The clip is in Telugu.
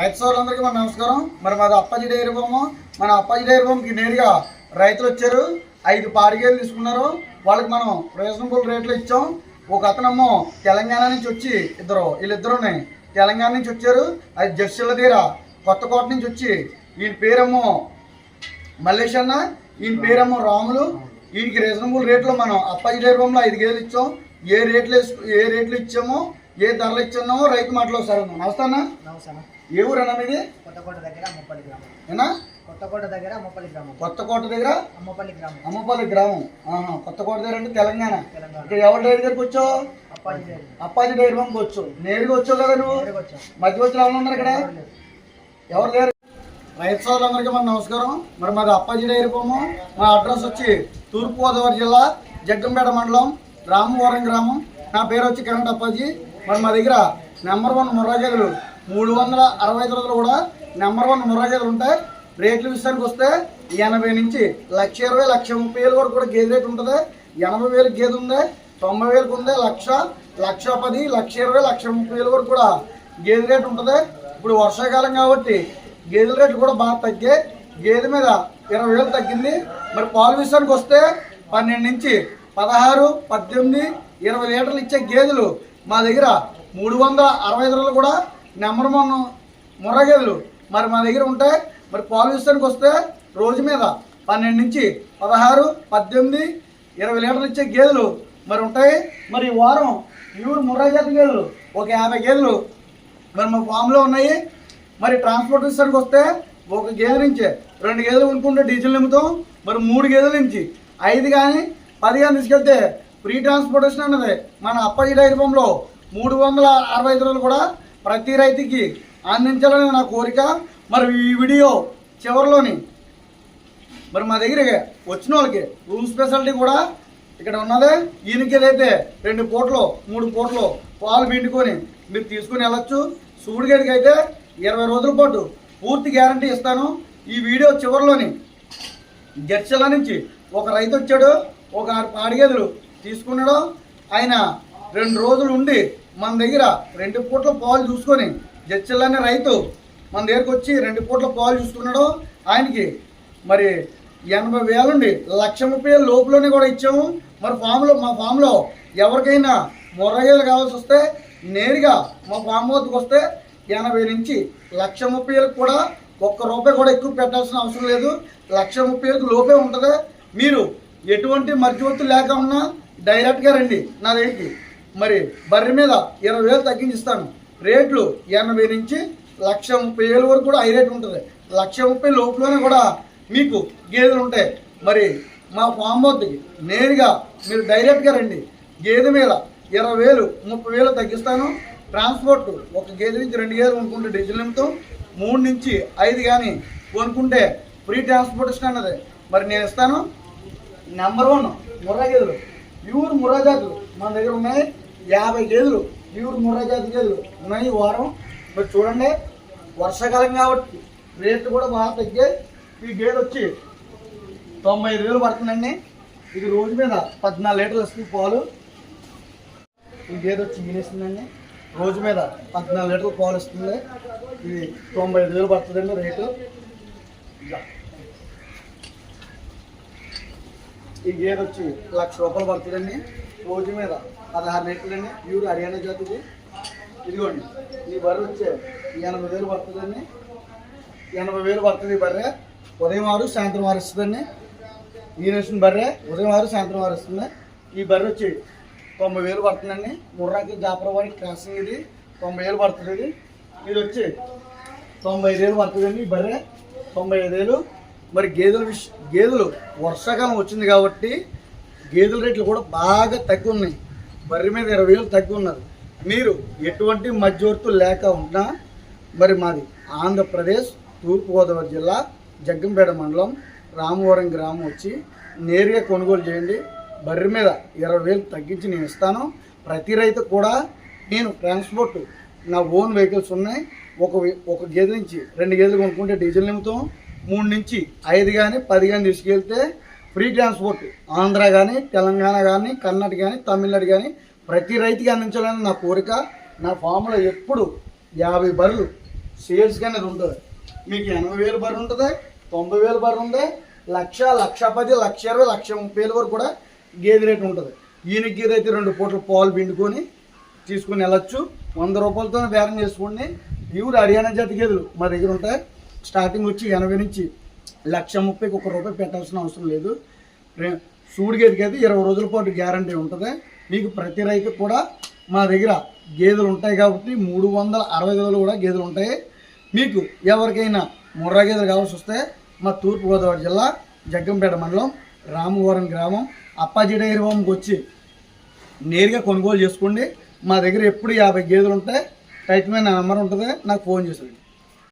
రైతు సోదరులందరికీ మన నమస్కారం. మరి మాది అప్పాజీ డైరీ బొమ్మ మన అప్పాజీ డైరీ బొమ్మకి నేరుగా రైతులు వచ్చారు. ఐదు పాడిగేలు తీసుకున్నారు. వాళ్ళకి మనం రీజనబుల్ రేట్లు ఇచ్చాం. ఒక అతనమ్మో తెలంగాణ నుంచి వచ్చి ఇద్దరు వీళ్ళిద్దరుని తెలంగాణ నుంచి వచ్చారు. అది జర్సీల తీర కొత్తకోట నుంచి వచ్చి ఈయన పేరేమో మల్లేష్ అన్న ఈయన పేరేమో రాములు. ఈయనకి రీజనబుల్ రేట్లో మనం అప్పాజీ డైరీ బొమ్మలో ఐదు గేలు ఇచ్చాం. ఏ రేట్లు ఏ రేట్లు ఇచ్చామో ఏ ధరలు ఇచ్చామో రైతు మాటలో సార్ నమస్తే అన్న. నమస్తే ఏ ఊరు అన్న మీది? కొత్తకోట దగ్గర అమ్మపల్లి గ్రామం. ఏనా? కొత్తకోట దగ్గర అమ్మపల్లి గ్రామం. కొత్తకోట దగ్గర అమ్మపల్లి గ్రామం. అమ్మపల్లి గ్రామం. ఆహా, కొత్తకోట దగ్గర అంటే తెలంగాణ. ఇక్కడ ఎవరి డైరీ దగ్గరికి వచ్చావు? అప్పాజీ డైరీ పంప్ వచ్చావు. నేరుగా వచ్చావు కదా నువ్వు? వచ్చాం. మధ్య వచ్చిన వాళ్ళు ఉన్నారు ఇక్కడ? ఎవరు లేరు. రైతు సోదరులందరికీ మన నమస్కారం. మరి మాది అప్పాజీ డైరీ బొమ్మ మా అడ్రస్ వచ్చి తూర్పుగోదావరి జిల్లా జగ్గంపేట మండలం రామవరం గ్రామం. నా పేరు వచ్చి కరెంట్ అప్పాజీ. మరి మా దగ్గర నెంబర్ వన్ ముర్రా గదులు మూడు వందల అరవై ఐదు రోజులు కూడా నెంబర్ వన్ ముర్రా గదులు ఉంటాయి. రేట్ల విషయానికి వస్తే ఎనభై నుంచి లక్ష ఇరవై లక్ష ముప్పై వేలు వరకు కూడా గేదె రేట్ ఉంటుంది. ఎనభై వేలు గేదె ఉంది తొంభై వేలకు ఉంది లక్ష లక్ష పది లక్ష ఇరవై లక్ష ముప్పై వేలు వరకు కూడా గేదె రేటు ఉంటుంది. ఇప్పుడు వర్షాకాలం కాబట్టి గేదెల రేట్లు కూడా బాగా తగ్గాయి గేదె మీద ఇరవై వేలు తగ్గింది. మరి పాలు విషయానికి వస్తే పన్నెండు నుంచి పదహారు పద్దెనిమిది ఇరవై లీటర్లు ఇచ్చే గేదెలు మా దగ్గర మూడు వందల అరవై ఐదు కూడా నెంబర్ వన్ ముర్ర గేదెలు మరి మా దగ్గర ఉంటాయి మరి పాలు విషయానికి వస్తే రోజు మీద పన్నెండు నుంచి పదహారు పద్దెనిమిది ఇరవై లీటర్లు ఇచ్చే గేదెలు మరి ఉంటాయి. మరి ఈ వారం ఈవిడ ముర్రా గేదెలు ఒక యాభై గేదెలు మరి మా ఫామ్లో ఉన్నాయి. మరి ట్రాన్స్పోర్ట్ విషయానికి వస్తే ఒక గేదె నుంచి రెండు గేదెలు కొనుక్కుంటే డీజిల్ నింపుతాం. మరి మూడు గేదెల నుంచి ఐదు కానీ పది కానీ తీసుకెళ్తే ఫ్రీ ట్రాన్స్పోర్టేషన్ అన్నది మన అప్పాజీ డైరీ ఫామ్లో మూడు వందల అరవై ఐదు రోజులు కూడా ప్రతి రైతుకి అందించాలని నా కోరిక. మరి ఈ వీడియో చివరిలోని మరి మా దగ్గర వచ్చిన వాళ్ళకి రూమ్ స్పెషాలిటీ కూడా ఇక్కడ ఉన్నదే. ఈయనకి ఏదైతే రెండు పూటలు మూడు పూటలు పాలు పిండుకొని మీరు తీసుకొని వెళ్ళొచ్చు. సూడిగడికి అయితే ఇరవై రోజుల పాటు పూర్తి గ్యారంటీ ఇస్తాను. ఈ వీడియో చివరిలోని జడ్చల నుంచి ఒక రైతు వచ్చాడు. ఒక ఆరు తీసుకున్నాడు. ఆయన రెండు రోజులు ఉండి మన దగ్గర రెండు పూట్ల పాలు చూసుకొని జడ్చల్ అనే రైతు మన దగ్గరకు వచ్చి రెండు పూట్ల పాలు చూసుకున్నాడు ఆయనకి మరి ఎనభై వేలుండి లక్ష ముప్పై లోపలనే లోపులోనే కూడా ఇచ్చాము. మరి ఫామ్లో మా ఫామ్లో ఎవరికైనా ముర్రగేలు కావాల్సి వస్తే నేరుగా మా ఫామ్ వద్దకు వస్తే ఎనభై నుంచి లక్ష ముప్పై వేలకు కూడా ఒక్క రూపాయి కూడా ఎక్కువ పెట్టాల్సిన అవసరం లేదు. లక్ష ముప్పై వేలకు లోపే ఉంటుంది. మీరు ఎటువంటి మధ్యవర్తి లేకుండా డైరెక్ట్గా రండి నా దగ్గరికి. మరి బర్రె మీద ఇరవై వేలు తగ్గించిస్తాను. రేట్లు ఎనభై నుంచి లక్ష ముప్పై వేలు వరకు కూడా హై రేట్ ఉంటుంది. లక్ష ముప్పై లోపలనే కూడా మీకు గేదెలు ఉంటాయి. మరి మా ఫామ్ వద్దకి నేరుగా మీరు డైరెక్ట్గా రండి. గేదె మీద ఇరవై వేలు ముప్పై వేలు తగ్గిస్తాను. ట్రాన్స్పోర్ట్ ఒక గేదె నుంచి రెండు గేదెలు కొనుక్కుంటే డీజిల్ నిమిత్తం మూడు నుంచి ఐదు కానీ కొనుక్కుంటే ఫ్రీ ట్రాన్స్పోర్టేషన్ అన్నది. మరి నేను ఇస్తాను. నెంబర్ వన్ ముర్రా గేదెలు. ప్యూర్ ముర్రా జాతులు. మన దగ్గర ఉన్నాయి యాభై గేదెలు. ప్యూర్ ముర్రా జాతి గేదెలు. ఉన్నాయి వారం. మీరు చూడండి వర్షాకాలం కాబట్టి రేట్లు కూడా బాగా తగ్గాయి. ఈ గేదె వచ్చి తొంభై ఐదు వేలు పడుతుందండి. ఇది రోజు మీద పద్నాలుగు లీటర్లు వస్తుంది పాలు. ఈ గేదె వచ్చి ఈనేస్తుందండి రోజు మీద పద్నాలుగు లీటర్లు పాలు వస్తుంది. ఇది తొంభై ఐదు వేలు పడుతుందండి రేటు. ఇలా. ఈ గేర్ వచ్చి లక్ష రూపాయలు పడుతుందండి. రోజు మీద పదహారు లీటర్లండి. ప్యూర్ హర్యానా జాతిది. ఇదిగోండి ఈ బర్రె వచ్చే ఎనభై వేలు పడుతుందండి. ఎనభై వేలు పడుతుంది ఈ బర్రె. ఉదయం ఆరు సాయంత్రం ఆరు ఇస్తుందండి. ఈయన వచ్చిన బర్రె ఉదయం ఆరు సాయంత్రం ఆరు ఇస్తుంది. ఈ బర్రె వచ్చి తొంభై వేలు పడుతుందండి. ముర్రాకి జాపరవాడి క్రాసింగ్ ఇది. తొంభై వేలు పడుతుంది ఇది. ఇది వచ్చి తొంభై ఐదు వేలు పడుతుందండి ఈ బర్రె. తొంభై ఐదు వేలు. మరి గేదెల విష గేదెలు వర్షాకాలం వచ్చింది కాబట్టి గేదెల రేట్లు కూడా బాగా తగ్గి ఉన్నాయి బర్రె మీద ఇరవై వేలు తగ్గి ఉన్నారు మీరు ఎటువంటి మధ్యవర్తులు లేక ఉన్నా మరి మాది ఆంధ్రప్రదేశ్ తూర్పుగోదావరి జిల్లా జగ్గంపేట మండలం రామవరం గ్రామం వచ్చి నేరుగా కొనుగోలు చేయండి. బర్రె మీద ఇరవై వేలు తగ్గించి నేను ఇస్తాను. ప్రతి రైతు కూడా నేను ట్రాన్స్పోర్ట్ నా ఓన్ వెహికల్స్ ఉన్నాయి. ఒక ఒక గేదె నుంచి రెండు గేదెలు కొనుక్కుంటే డీజిల్ నింపుతాం. మూడు నుంచి ఐదు కానీ పది కానీ తీసుకెళ్తే ఫ్రీ ట్రాన్స్పోర్ట్. ఆంధ్ర కానీ తెలంగాణ కానీ కర్ణాటక కానీ తమిళనాడు కానీ ప్రతి రైతుకి అందించాలని నా కోరిక నా ఫామ్లో ఎప్పుడు యాభై బర్రెలు సేల్స్కి అనేది ఉంటుంది మీకు ఎనభై వేలు బర్రె ఉంటుంది తొంభై వేలు బర్రె ఉంది లక్ష లక్ష పది లక్ష ఇరవై లక్ష ముప్పై వేలు వరకు కూడా గేదె రేటు ఉంటుంది ఈయనకి గేదె అయితే రెండు పూటలు పాలు పిండుకొని తీసుకుని వెళ్ళొచ్చు. వంద రూపాయలతో బేరం చేసుకోండి. ఇవి హర్యానా జాతి గేదెలు మా దగ్గర ఉంటాయి. స్టార్టింగ్ వచ్చి ఎనభై నుంచి లక్ష ముప్పైకి ఒక రూపాయి పెట్టాల్సిన అవసరం లేదు. సూడి గేదెకి అయితే ఇరవై రోజుల పాటు గ్యారంటీ ఉంటుంది. మీకు ప్రతి రైతు కూడా మా దగ్గర గేదెలు ఉంటాయి కాబట్టి మూడు వందల అరవై గదులు కూడా గేదెలు ఉంటాయి. మీకు ఎవరికైనా ముర్రా గేదెలు కావాల్సి వస్తే మా తూర్పుగోదావరి జిల్లా జగ్గంపేట మండలం రామవరం గ్రామం అప్పాజీ డైరీ వచ్చి నేరుగా కొనుగోలు చేసుకోండి. మా దగ్గర ఎప్పుడు యాభై గేదెలు ఉంటాయి. టైట్ మీద నా నెంబర్ ఉంటుంది. నాకు ఫోన్ చేసేయండి